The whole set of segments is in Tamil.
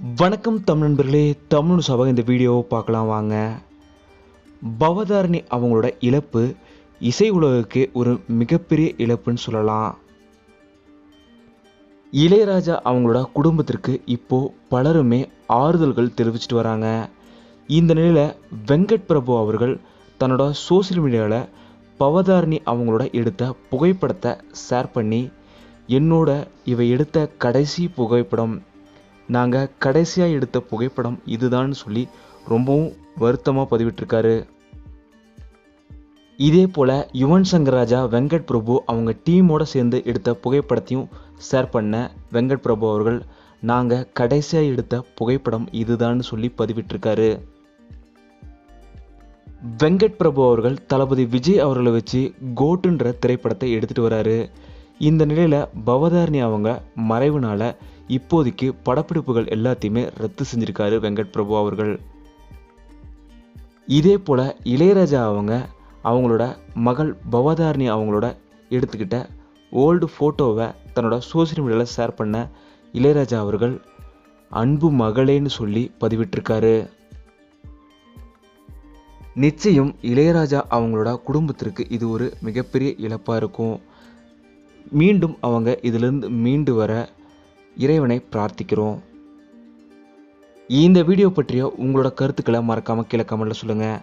வணக்கம் தமிழ் நண்பர்களே தமிழ் சபை இந்த வீடியோவை பார்க்கலாம் வாங்க. பவதாரணி அவங்களோட இழப்பு இசை உலகுக்கு ஒரு மிகப்பெரிய இழப்புன்னு சொல்லலாம். இளையராஜா அவங்களோட குடும்பத்திற்கு இப்போ பலருமே ஆறுதல்கள் தெரிவிச்சிட்டு வராங்க. இந்த நிலையில் வெங்கட் பிரபு அவர்கள் தன்னோட சோஷியல் மீடியாவில் பவதாரணி அவங்களோட எடுத்த புகைப்படத்தை ஷேர் பண்ணி என்னோட இவை எடுத்த கடைசி புகைப்படம் நாங்கள் கடைசியாக எடுத்த புகைப்படம் இதுதான்னு சொல்லி ரொம்பவும் வருத்தமாக பதிவிட்டிருக்காரு. இதே போல் யுவன் சங்கர் ராஜா வெங்கட் பிரபு அவங்க டீமோட சேர்ந்து எடுத்த புகைப்படத்தையும் ஷேர் பண்ண வெங்கட் பிரபு அவர்கள் நாங்கள் கடைசியாக எடுத்த புகைப்படம் இதுதான்னு சொல்லி பதிவிட்டிருக்காரு. வெங்கட் பிரபு அவர்கள் தளபதி விஜய் அவர்களை வச்சு கோட்டுன்ற திரைப்படத்தை எடுத்துகிட்டு வராரு. இந்த நிலையில் பவதாரணி அவங்க மறைவுனால இப்போதைக்கு படப்பிடிப்புகள் எல்லாத்தையுமே ரத்து செஞ்சிருக்காரு வெங்கட் பிரபு அவர்கள். இதே போல் இளையராஜா அவங்க அவங்களோட மகள் பவதாரணி அவங்களோட எடுத்துக்கிட்ட ஓல்டு ஃபோட்டோவை தன்னோட சோசியல் மீடியாவில் ஷேர் பண்ண இளையராஜா அவர்கள் அன்பு மகளேன்னு சொல்லி பதிவிட்டிருக்காரு. நிச்சயம் இளையராஜா அவங்களோட குடும்பத்திற்கு இது ஒரு மிகப்பெரிய இழப்பாக இருக்கும். மீண்டும் அவங்க இதிலிருந்து மீண்டு வர இறைவனை பிரார்த்திக்கிறோம். இந்த வீடியோ பற்றிய உங்களோட கருத்துக்களை மறக்காமல் கீழே கமெண்ட்டில் சொல்லுங்கள்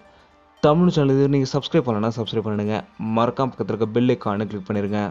தமிழ் சேனல் நீங்கள் சப்ஸ்கிரைப் பண்ணலன்னா சப்ஸ்கிரைப் பண்ணிடுங்க. மறக்காம பக்கத்தில் இருக்க பெல் ஐக்கானை கிளிக் பண்ணிடுங்க.